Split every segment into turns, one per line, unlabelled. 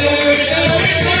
Thank you.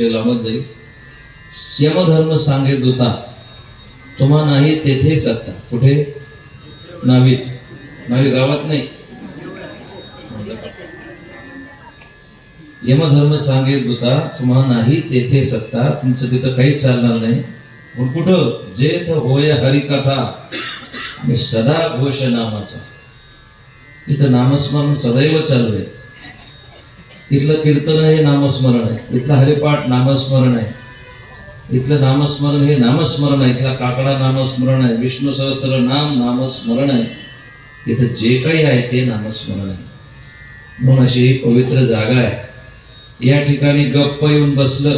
विषय लावत जाईल? यमधर्म सांगे दूता तुम्हा नाही तेथे सत्ता. कुठे? नावीत नावी गावात नाही. यमधर्म सांगे दूता तुम्हा नाही तेथे सत्ता. तुमचं तिथं काहीच चालणार नाही. पण कुठं? जेथ होय हरिकथा. आणि सदा घोष नामाचा. इथं नामस्मरण सदैव चालू आहे. इथलं कीर्तन हे नामस्मरण आहे. इथलं हरिपाठ नामस्मरण आहे. इथलं नामस्मरण हे नामस्मरण आहे. इथला काकडा नामस्मरण आहे. विष्णू सहस्त्र नाम नामस्मरण आहे. इथं जे काही आहे ते नामस्मरण आहे. म्हणून अशी ही पवित्र जागा आहे. या ठिकाणी गप्प येऊन बसलं.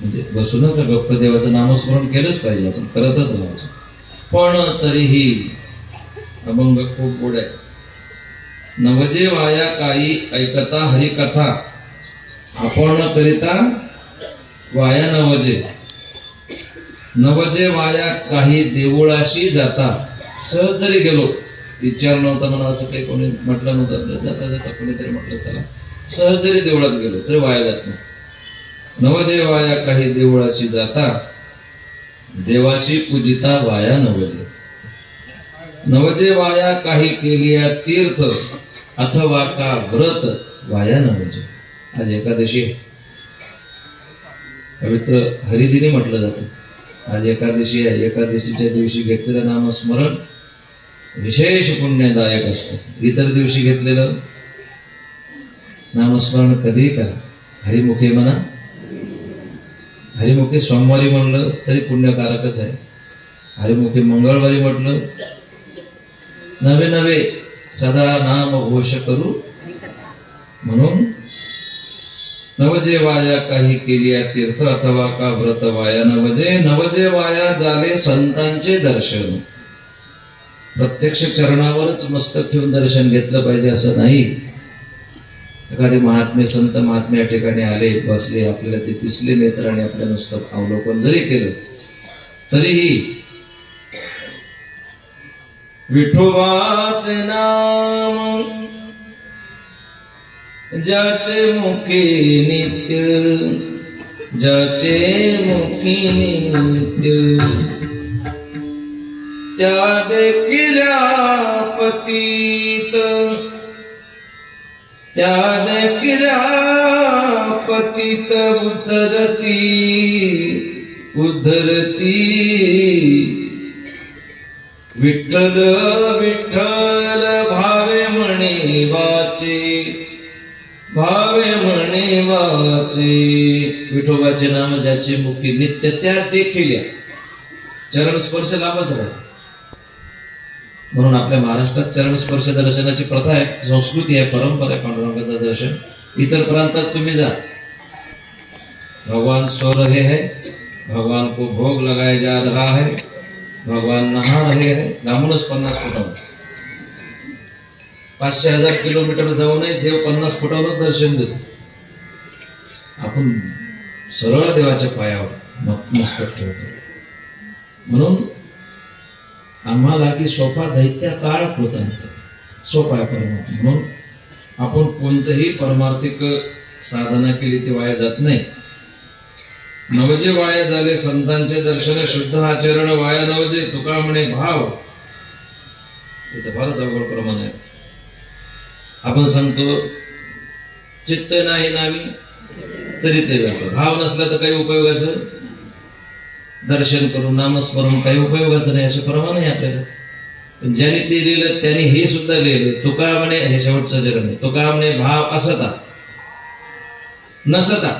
म्हणजे बसू नका गप्प देवाचं नामस्मरण केलंच पाहिजे. आपण करतच राहायचं. पण तरीही अभंग खूप गोड आहे. नवजे वाया काही ऐकता हरिकथा. आपण करिता वाया नवजे. नवजे वाया काही देवळाशी जाता. सहज जरी गेलो विचार नव्हता म्हणा असं काही कोणी म्हटलं नव्हतं. जाता जाता कोणीतरी म्हटलं चला. सहज जरी देवळात गेलो तरी वाया जात नाही. नवजे वाया काही देवळाशी जाता. देवाशी पूजिता वाया नवजे. नवजे वाया काही केली तीर्थ अथवा का व्रत वाया नवजे. आज एकादशी पवित्र हरिदिनी म्हटलं जातं. आज एकादशी आहे. एकादशीच्या दिवशी घेतलेलं नामस्मरण विशेष पुण्यदायक असतं. इतर दिवशी घेतलेलं नामस्मरण कधीही करा. हरिमुखे म्हणा. हरिमुखे सोमवारी म्हणलं तरी पुण्यकारकच आहे. हरिमुखे मंगळवारी म्हटलं नवे नवे सदा नाम घोष करू. म्हणून नवजे वाया काही केली तीर्थ अथवा का व्रत वाया? नवजे नवजे वाया झाले संतांचे दर्शन. प्रत्यक्ष चरणावरच मस्तक ठेवून दर्शन घेतलं पाहिजे असं नाही. एखादे महात्मे संत महात्मे या ठिकाणी आले बसले आपल्याला ते दिसले नेत्र आणि आपल्या नुसतं अवलोकन जरी केलं तरीही विठोबाचे नाम ज्याचे मुखी नित्य ज्याचे मुखी नित्य। त्या देखिल्या पतीत त्या देखिल्या पतीत उद्धरती उद्धरती विठ्ठल विठ्ठल भावे म्हणे वाचे भावे म्हणे वाचे. विठोबाचे नाम ज्याचे मुखी नित्य त्या देखील या. चरण स्पर्श लांबच राहील. म्हणून आपल्या महाराष्ट्रात चरण स्पर्श दर्शनाची प्रथा आहे संस्कृती आहे परंपरा आहे पांडुरंगाचं दर्शन. इतर प्रांतात तुम्ही जा. भगवान सो रहे है भगवान को भोग लगाया जा रहा है भगवान नहा रहे है लांबूनच पन्नास फुटावर. पाचशे हजार किलोमीटर जाऊनही देव पन्नास फुटावरच दर्शन देतो. आपण सरळ देवाच्या पायावर म- ठेवतो. म्हणून आम्हाला की सोपा दैत्या काळात कृतांत सोपा आहे परमार्थ म्हणून आपण कोणतंही परमार्थिक साधना केली ती वाया जात नाही. नवजे वाया झाले संतांचे दर्शन शुद्ध आचरण वाया नवजे तुका म्हणे भाव इथं फारच अवघड प्रमाण आहे. आपण सांगतो चित्त नाही नावी तरी ते व्यापार. भाव नसला तर काही उपयोगाचं? दर्शन करून नामस्मरण काही उपयोगाचं नाही असे प्रमाण आहे आपल्याला. पण ज्याने ते लिहिलं त्याने हे सुद्धा लिहिलं तुका म्हणे हे शेवटचं जरण आहे तुका म्हणे भाव असता. नसता.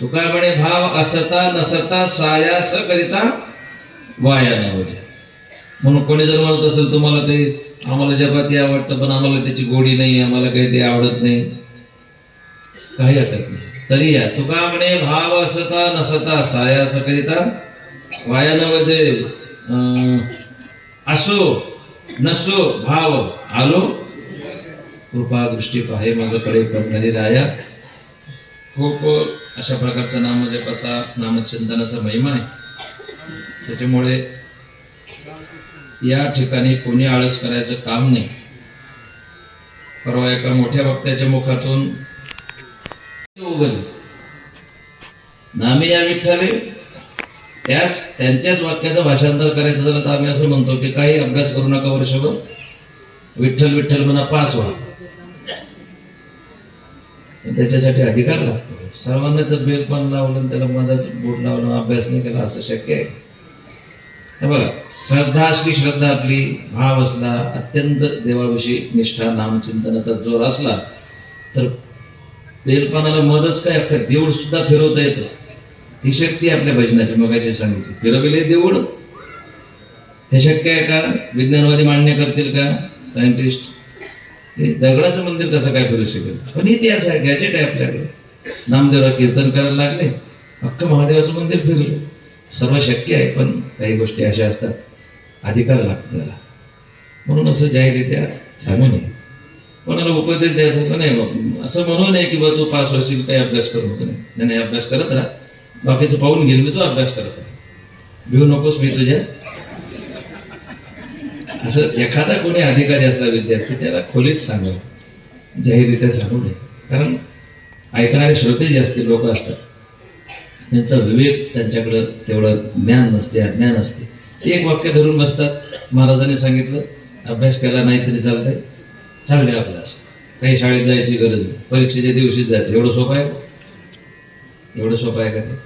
तुका म्हणे भाव असता नसता सायास करिता वाया नवजा म्हणून कोणी जर म्हणत असेल तुम्हाला ते आम्हाला जपाती आवडतं पण आम्हाला त्याची गोडी नाही आम्हाला काही ते आवडत नाही. काही हरकत नाही. तरी या. तुका म्हणे भाव असता नसता सायास करिता वाया नवजे अं, असो नसो भाव आलो. कृपा दृष्टी पाहे माझ्याकडे पडणारी राया. खूप अशा प्रकारचा नामजपाचा नामचिंतनाचा महिमा आहे. त्याच्यामुळे या ठिकाणी कोणी आळस करायचं काम नाही. परवा एका मोठ्या वक्त्याच्या मुखातून नामी या विठ्ठले त्याच त्यांच्याच वाक्याचं भाषांतर करायचं झालं तर आम्ही असं म्हणतो की काही अभ्यास करू नका वर्षभर. विठ्ठल विठ्ठल म्हणा पास व्हा त्याच्यासाठी अधिकार लागतो. सर्वांनाच बेल पण लावलं त्याला मधाच बोट लावलं अभ्यास नाही केला असं शक्य आहे. हे बघा श्रद्धा असली श्रद्धा आपली भाव असला अत्यंत देवाविषयी निष्ठा नामचिंतनाचा जोर असला तर बेलपानाला मदच काय अख्खा देऊळ सुद्धा फिरवता येतं. ती शक्ती आपल्या भजनाची मगाशी सांगितली. फिरविले देऊळ? हे शक्य आहे का? विज्ञानवादी मान्य करतील का? सायंटिस्ट? हे दगडाचं मंदिर कसं काय फिरू शकेल? पण इतिहास आहे गॅजेट आहे आपल्याकडे. नामदेवरा कीर्तन करायला लागले. अख्खं महादेवाचं मंदिर फिरलं. सर्व शक्य आहे पण काही गोष्टी अशा असतात अधिकार लागतो त्याला. म्हणून असं जाहीररित्या सांगू नये. कोणाला उपदेश द्यायचा तर नाही बाबा. असं म्हणू नये की बा तू पास होशील काही अभ्यास करू नको. नाही नाही, अभ्यास करत राहा. बाकीचं पाहून घेईल मी तू अभ्यास करत राहा. नकोस मी तुझ्या. असं एखादा कोणी अधिकारी असला विद्यार्थी त्याला खोलीत सांगावं. जाहीररित्या सांगू नये. कारण ऐकणारे श्रोते जे असतील लोक असतात त्यांचा विवेक त्यांच्याकडं तेवढं ज्ञान नसते अज्ञान असते. ते एक वाक्य धरून बसतात. महाराजांनी सांगितलं अभ्यास केला नाही तरी चालतंय. चालते अभ्यास काही शाळेत जायची गरज नाही. परीक्षेच्या दिवशीच जायचं. एवढं सोपं आहे एवढं सोपं आहे का ते?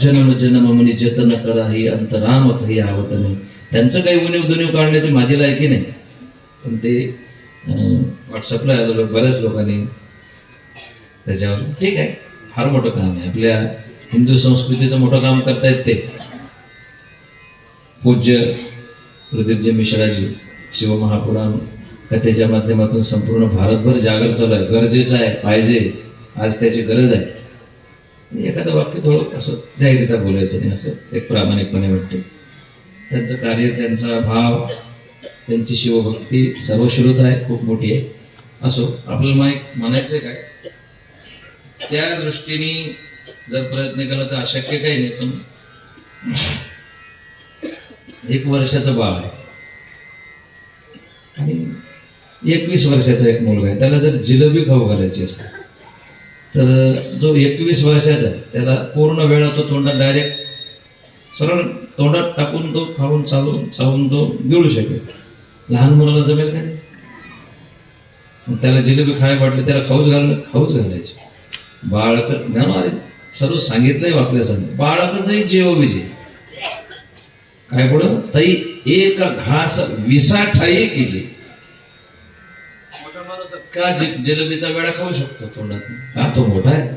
जन्म जन्म म्हणजे जतन करा ही अंतराम काही आवत नाही त्यांचं काही उणीव दुणीव काढण्याची माझी लायकी नाही. पण ते व्हॉट्सअपला आलं बऱ्याच लोकांनी त्याच्यावर ठीक आहे. फार मोठं काम आहे. आपल्या हिंदू संस्कृतीचं मोठं काम करतायत ते. पूज्य प्रदीपजी मिश्राजी शिवमहापुराण कथेच्या माध्यमातून संपूर्ण भारतभर जागर चालू आहे. गरजेचं आहे पाहिजे. आज त्याची गरज आहे. एखादं वाक्य थोडं असं जाहीररित्या बोलायचं नाही असं एक प्रामाणिकपणे वाटते त्यांचं कार्य त्यांचा भाव त्यांची शिवभक्ती सर्वश्रुत आहे खूप मोठी आहे. असो आपल्याला माहीत म्हणायचं काय? त्या दृष्टीने जर प्रयत्न केला तर अशक्य काही नाही पण एक वर्षाचं बाळ आहे. आणि एकवीस वर्षाचा एक मुलगा आहे. त्याला जर जिलेबी खाऊ घालायची असते तर जो एकवीस वर्षाचा आहे त्याला पूर्ण वेळा तो तोंडात डायरेक्ट सरळ तोंडात टाकून तो खाऊन चालून चावून तो गिळू शकेल. लहान मुलाला जमेल का त्याला जिलेबी खाय वाटली त्याला खाऊच घाल खाऊच घालायची. बाळक ज्ञान आहे सर्व सांगितलंय आपल्यासाठी बाळकचही जेव विजय म्हणजे. काय पुढं ताई एक घास विसा ठाई की जे का जिलेबीचा वेळा खाऊ शकतो तोंडात? हा तो मोठा आहे.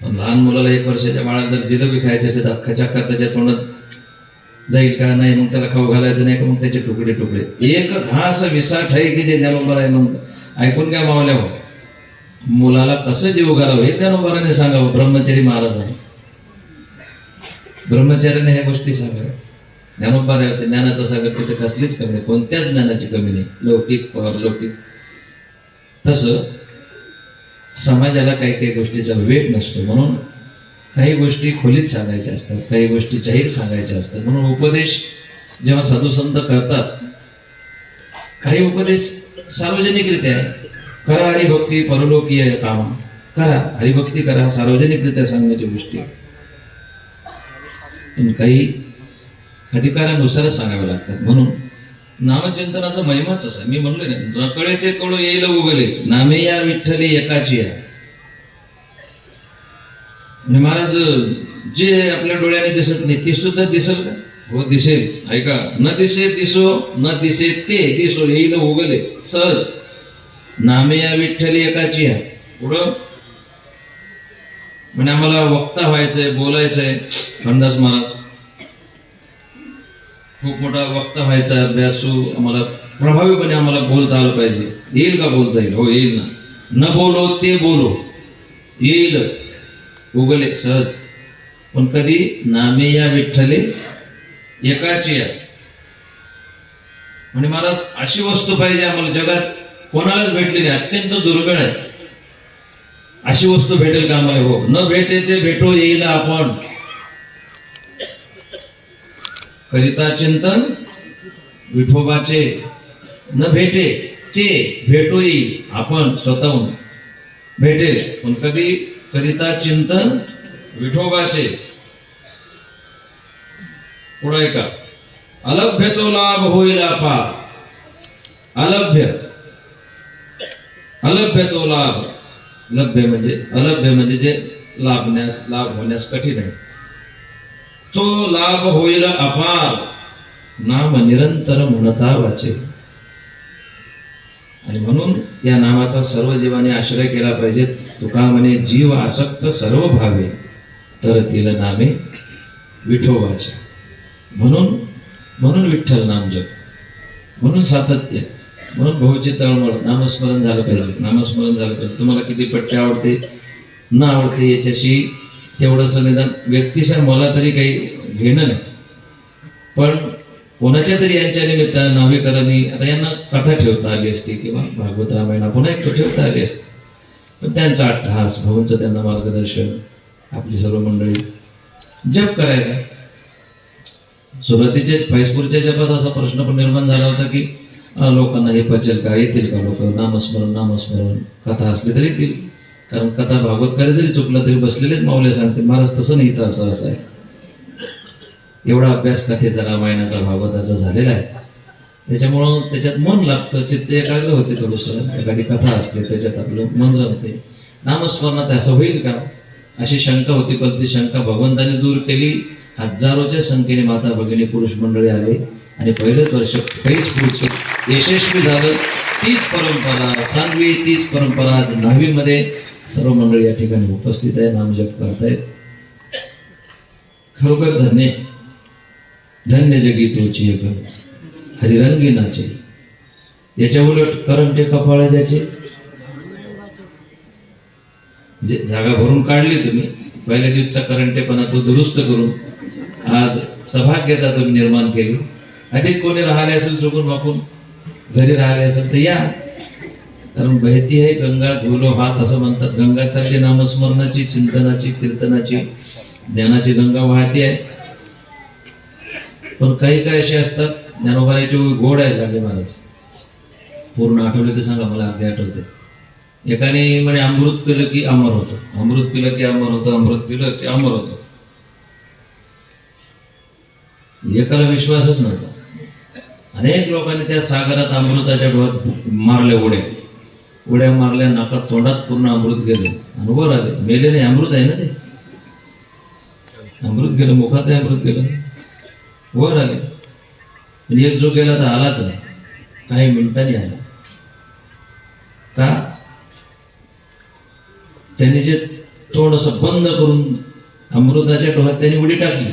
पण लहान मुलाला एक वर्षाच्या बाळाला जर जिलेबी खायची असेल तर अख्खाच्या त्याच्या तोंडात जाईल का? नाही मग त्याला खाऊ घालायचं नाही का? मग त्याचे तुकडे तुकडे एक घास विसा ठाई की जे ज्ञानोबर आहे मग. ऐकून काय मावल्या हो मुलाला कसं जीव करावं हे ज्ञानोबाराने सांगावं ब्रह्मचारी महाराज आहे. ब्रह्मचार्याने ह्या गोष्टी सांगा ज्ञानोबा होते ज्ञानाचा सांगत तिथे कसलीच कमी नाही कोणत्याच ज्ञानाची कमी नाही. लौकिक परलौकिक तसं समाजाला काही काही गोष्टीचा वेग नसतो. म्हणून काही गोष्टी खोलीत सांगायच्या असतात काही गोष्टी जाहीर सांगायच्या असतात. म्हणून उपदेश जेव्हा साधू संत करतात काही उपदेश सार्वजनिकरित्या आहे करा हरिभक्ती परलोकीय काम. करा हरिभक्ती करा सार्वजनिकरित्या सांगण्याची गोष्टी. पण काही अधिकारानुसारच सांगाव्या लागतात. म्हणून नामचिंतनाचा महिमाच असा. मी म्हणलो ना नकळे ते कळू येईल उगले. नामे या विठ्ठली एकाची या. म्हणजे महाराज जे आपल्या डोळ्याने दिसत नाही ते सुद्धा दिसेल का? हो दिसेल. ऐका न दिसे दिसो न दिसे ते दिसो येईल उगले. सहज. नामे या विठ्ठली एकाची या पुढं? म्हणजे आम्हाला वक्ता व्हायचंय बोलायचंय. खंडास महाराज खूप मोठा वक्ता व्हायचा अभ्यासू आम्हाला प्रभावीपणे आम्हाला बोलता आलं पाहिजे. येईल का बोलता येईल? हो येईल ना. न बोलो ते बोलो. येईल. उगले सहज. पण कधी? नामे या विठ्ठले एकाची या म्हणजे मला अशी वस्तू पाहिजे आम्हाला जगात. कोणालाच भेटली अत्यंत दुर्मिळ आहे. अशी वस्तू भेटेल का आम्हाला? हो. न भेटे ते भेटो येईल आपण. करिता चिंतन विठोबाचे. न भेटे ते भेटो येईल. आपण स्वतःहून. भेटेल पण कधी? करिता चिंतन विठोबाचे. पुढे का अलभ्य तो लाभ होईल आपा. अलभ्य. अलभ्य तो लाभ. लभ्य म्हणजे अलभ्य म्हणजे जे लाभण्यास लाभ होण्यास कठीण आहे. तो लाभ होईल अपार. नाम निरंतर म्हणता वाचे. आणि म्हणून या नामाचा सर्व जीवाने आश्रय केला पाहिजे. तुका म्हणे जीव आसक्त सर्व भावे तर तिला नामे विठोबाचे म्हणून म्हणून विठ्ठल नाम जप म्हणून सातत्य. म्हणून भाऊची तळमळ नामस्मरण झालं पाहिजे. नामस्मरण झालं पाहिजे. तुम्हाला किती पट्टे आवडते न आवडते याच्याशी तेवढंसं निदान व्यक्तिशः मला तरी काही घेणं नाही. पण कोणाच्या तरी यांच्या निमित्तानं नावेकरांनी आता यांना कथा ठेवता आली असती किंवा भागवत रामायण पुन्हा एक ठेवता आली असते. पण त्यांचा अट्टहास भाऊंचं त्यांना मार्गदर्शन आपली सर्व मंडळी जप करायचा सुरुवातीच्या फैसपूरच्या जपात असा प्रश्न पण निर्माण झाला होता की लोकांना हे पचेल का? येतील का लोक? नामस्मरण नामस्मरण. कथा असली तरी येतील. कारण कथा भागवत भागवतकारी जरी चुकलं तरी बसलेलेच माऊले सांगते महाराज तसं नाही तर असं असं आहे. एवढा अभ्यास कथेचा रामायणाचा भागवताचा झालेला आहे. त्याच्यामुळं त्याच्यात मन लागतं चित्त एकाग्र होते थोडंसं. एखादी कथा असते त्याच्यात आपलं मन रमते नामस्मरणात असं होईल का? अशी शंका होती पण ती शंका भगवंताने दूर केली. हजारोच्या संख्येने माता भगिनी पुरुष मंडळी आले. आणि पहिलंच वर्ष काहीच पुढचं. यशस्वी झालं. तीच परंपरा सांगवी तीच परंपरा आज न्हावीमध्ये सर्व मंडळी या ठिकाणी उपस्थित आहे नामजप करतायत. खरोखर धन्य. धन्य जगी तोची एक हरिरंगी नाचे. याच्या उलट करंटे कपाळ ज्याचे. जे जागा भरून काढली तुम्ही पहिल्या दिवसचा करंटेपणा तो दुरुस्त करून आज सभाग्यता तुम्ही निर्माण केली. अधिक कोणी राहिले असेल चुकून वाकून घरी राहिले असेल तर या. कारण बहती आहे गंगा धुलो हात असं म्हणतात. गंगा चालली नामस्मरणाची चिंतनाची कीर्तनाची ज्ञानाची गंगा वाहती आहे. पण काही काही असे असतात ज्ञानोबाराची गोड आहे लागे महाराज. पूर्ण आठवले ते सांगा मला अगदी आठवते. एकाने म्हणे अमृत पिलं की अमर होतो. अमृत पिलं की अमर होतं अमृत पिलं की अमर होतं. एकाला विश्वासच नव्हता. अनेक लोकांनी त्या सागरात अमृताच्या डोळ्यात मारल्या उड्या. उड्या मारल्या नाकात तोंडात पूर्ण अमृत गेलं. आणि वर आले. मेले नाही अमृत आहे ना ते? अमृत गेलं मुखात अमृत गेलं. वर आले. पण एक जो गेला तर आलाच नाही. काही मिनिटांनी आला. का? त्यांनी जे तोंड असं बंद करून अमृताच्या डोळ्यात त्यांनी उडी टाकली.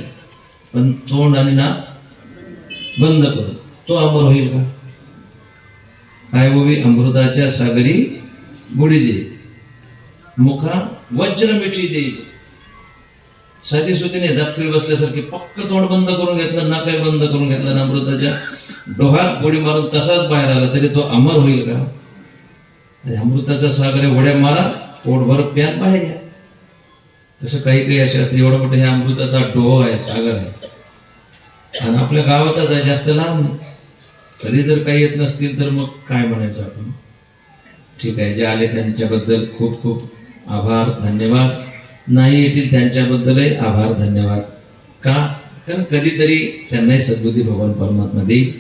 पण तोंड आणि ना बंद करून. तो अमर होईल का? काय होवी अमृताच्या सागरी बुडीजे. मुखा वज्र मिठी देईल साधी सुधीने दातखिळी बसल्यासारखी पक्क तोंड बंद करून घेतलं ना काय बंद करून घेतलं ना अमृताच्या. डोहात गोडी मारून तसाच बाहेर आला तरी तो अमर होईल का? अमृताचा सागर आहे, मारा पोटभर प्यान बाहेर या. तसं काही काही असे असते एवढं मोठं हे अमृताचा डोह आहे सागर आहे. आणि आपल्या गावातच आहे जास्त लांब नाही. तरी जर काही येत नसतील तर मग काय म्हणायचं आपण? ठीक आहे जे आले त्यांच्याबद्दल खूप खूप आभार धन्यवाद. नाही येतील त्यांच्याबद्दलही आभार धन्यवाद. का? कारण कधीतरी त्यांनाही सद्बुद्धी भगवान परमात्मा देईल.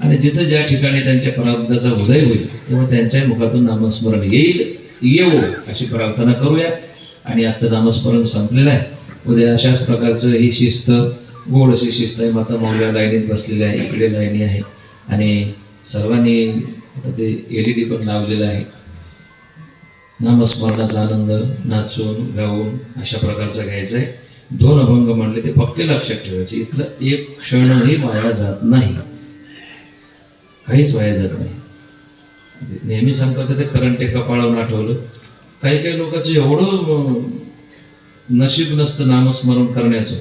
आणि जिथं ज्या ठिकाणी त्यांच्या प्रारब्धाचा उदय होईल तेव्हा त्यांच्याही मुखातून नामस्मरण येईल. येवो अशी प्रार्थना करूया. आणि आजचं नामस्मरण संपलेलं आहे. उद्या अशाच प्रकारचं ही शिस्त गोड अशी शिस्त आहे. माता मौल्या लाईनीत बसलेली आहे इकडे लाईनी आहे. आणि सर्वांनी ते एल ई डी पण लावलेलं आहे. नामस्मरणाचा आनंद नाचून गाऊन अशा प्रकारचा घ्यायचा आहे. दोन अभंग म्हणले ते पक्के लक्षात ठेवायचे. इथलं एक क्षणही वाया जात नाही. काहीच वाया जात नाही. नेहमी सांगतात ते करंटे कपाळावून आठवलं. काही काही लोकांचं एवढं नशीब नसतं नामस्मरण करण्याचं.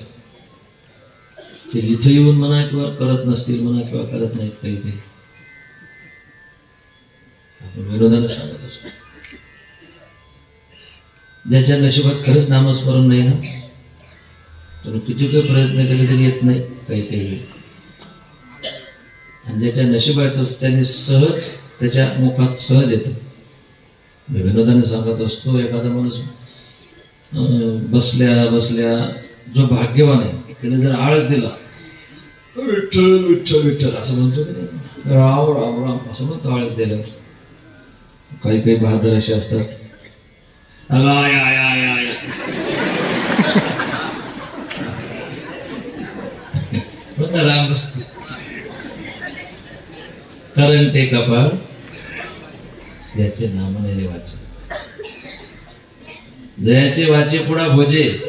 ते इथं येऊन म्हणा किंवा करत नसतील म्हणा किंवा करत नाहीत काही काही आपण विरोधाने सांगत असतो. ज्याच्या नशिबात खरंच नामस्मरण नाही ना तर किती काही प्रयत्न केले तरी येत नाही काही काही वेळ. आणि ज्याच्या नशिबात त्याने सहज त्याच्या मुखात सहज येतं. मी विनोदाने सांगत असतो एखादा माणूस अं, बसल्या बसल्या जो भाग्यवान आहे त्याने जर आळस दिला. विठ्ठल विठ्ठल विठ्ठल असं म्हणतो की राव राम राम राम असं म्हणतो आळस दिल्यावर. काही काही बहादर असे असतात. अगं, आय, आय, आय, हो राम? कारण ते कपाळ. ज्याचे नाम नाही वाचे. जयाचे वाचे पुढा भोजे.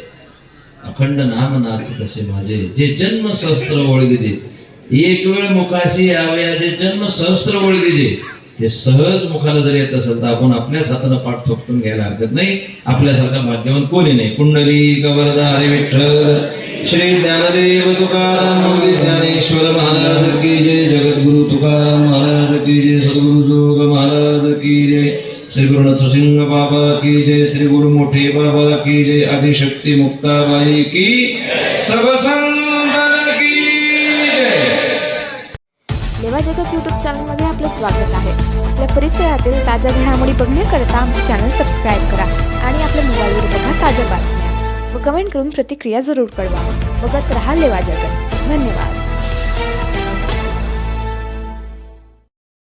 अखंड नाम नाच माझे? जे जन्म सहस्त्र ओळखीचे. एक वेळ मुखाशी यावया जे जन्म सहस्त्र ओळखीचे. ते सहज मुखाला जर येत असेल तर आपण आपल्याच हातानं पाठ थोपटून घ्यायला हरकत नाही. आपल्यासारखा भाग्यवान कोणी नाही. कुंडली कवरदा हरे विठ्ठल. श्री ज्ञानदेव तुकाराम ज्ञानेश्वर महाराज की जय. जगद्गुरु तुकाराम महाराज की जय. सद्गुरु जो श्री गुरु नरसिंह बाबा की जय श्री गुरु मोठे बाबा की जय आदिशक्ती मुक्ताबाई की सर्व की जय
लेवा जगत यूट्यूब चॅनलमध्ये आपलं स्वागत आहे. आपल्या परिसरातील ताज्या घडामोडी बघण्याकरता आमचे चॅनल सबस्क्राईब करा आणि आपल्या मोबाईलवर बघा ताज्या बातम्या व कमेंट करून प्रतिक्रिया जरूर कळवा. बघत राहा लेवा जगत. धन्यवाद.